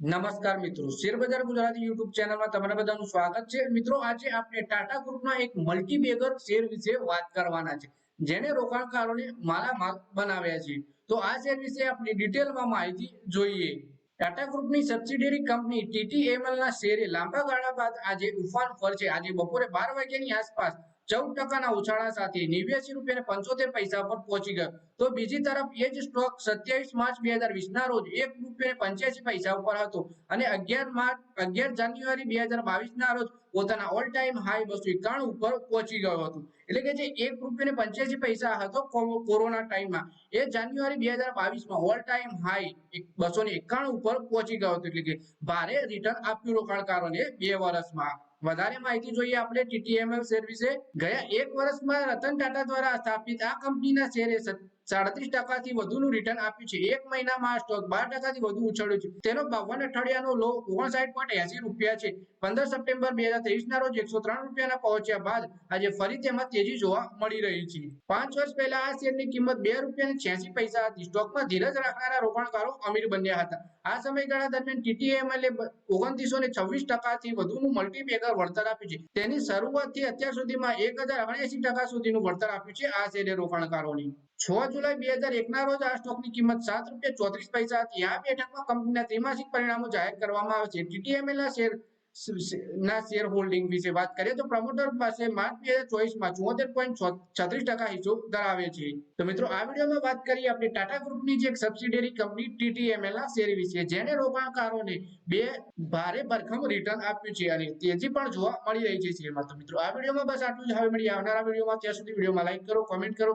નમસ્કાર મિત્રો. શેરબજાર ગુજરાતી યુટ્યુબ ચેનલમાં તમારા બધાનું સ્વાગત છે. મિત્રો, આજે આપણે ટાટા ગ્રુપના એક મલ્ટીબેગર શેર વિશે વાત કરવાના છે. જેને રોકાણકારોને માલામાલ બનાવ્યા છે. તો આ શેર વિશે આપણે ડિટેલમાં માહિતી જોઈએ. ટાટા ગ્રુપની સબસિડિયરી કંપની ટીટીએમએલ ના શેરે લાંબા ગાળા બાદ આજે ઉફાન પર છે. આજે બપોરે બાર વાગ્યાની આસપાસ ચૌદ ટકાના ઉછાળા સાથે નેવ્યાસી રૂપિયા પંચોતેર પૈસા પર પહોંચી ગયો. તો બીજી તરફ એ જ સ્ટોક સત્યાવીસ માર્ચ બે હજાર વીસ ના રોજ એક રૂપિયા પંચ્યાસી પૈસા ઉપર હતો. અને અગિયાર માર્ચ, અગિયાર જાન્યુઆરી બે હજાર બાવીસ ના રોજ પોતાના ઓલ ટાઈમ હાઈ બસો એકાણું ઉપર પહોંચી ગયો હતો. એટલે કે જે એક રૂપિયા પંચ્યાસી પૈસા હતો કોરોના ટાઈમમાં. એ જાન્યુઆરી બે હજાર બાવીસમાં ઓલ ટાઈમ હાઈ બસો ને એકાણું ઉપર પહોંચી ગયો હતો. એટલે કે ભારે રિટર્ન આપ્યું રોકાણકારોને બે વર્ષમાં. વધારે માહિતી જોઈએ આપણે ટીટીએમએલ સર્વિસે ગયા એક વર્ષમાં રતન ટાટા દ્વારા સ્થાપિત આ કંપનીના શેરે સાડત્રીસ ટકાથી વધુનું રિટર્ન આપ્યું છે. એક મહિનામાં સ્ટોક બાર ટકાથી વધુ ઉછળ્યો છે. તેનો બાવન અઠવાડિયાનો લો ઓગણસાઠ પોઈન્ટ એસી રૂપિયા છે. પંદર સપ્ટેમ્બર બે હજાર ત્રેવીસ ના રોજ એકસો ત્રણ રૂપિયાના પહોંચ્યા બાદ આજે ફરી તેમાં તેજી જોવા મળી રહી છે. પાંચ વર્ષ પહેલા આ શેરની કિંમત બે રૂપિયા છ્યાસી પૈસા હતી. સ્ટોકમાં ધીરજ રાખનારા રોકાણકારો અમીર બન્યા હતા. આ સમયગાળા દરમિયાન ટીટીએમએલએ ઓગણત્રીસો ને છવ્વીસ ટકાથી વધુનું મલ્ટીપેગર વળતર આપ્યું છે. તેની શરૂઆતથી અત્યાર સુધીમાં એક હજાર અગણસી ટકા સુધીનું વળતર આપ્યું છે આ શેરે રોકાણકારોની. છ જુલાઈ બે હજાર રોજ આ સ્ટોકની કિંમત સાત રૂપિયા ચોત્રીસ પૈસા હતી. આ બેઠકમાં કંપનીના ત્રિમાસિક પરિણામો જાહેર કરવામાં આવે છે. ટીટીએમએલના શેર, ના શેર હોલ્ડિંગ વિશે વાત કરીએ તો પ્રમોટર પાસે માર્ચ બે હજાર ચોવીસમાં ચુમ્મોતેર પોઈન્ટ છત્રીસ ટકા હિસ્સો ધરાવે છે. તો મિત્રો, આ વિડીયોમાં વાત કરીએ આપણે ટાટા ગ્રુપની જે એક સબસિડિયરી કંપની ટીટીએમએલ ના શેર વિશે જેને રોકાણકારોને બે ભારે ભરખમ રિટર્ન આપ્યું છે અને તેજી પણ જોવા મળી રહી છે શેરમાં. તો મિત્રો, આ વિડીયોમાં બસ આટલું જ. હવે મળીએ આવનારા વિડીયોમાં. ત્યાં સુધી વિડીયોમાં લાઈક કરો કોમેન્ટ કરો.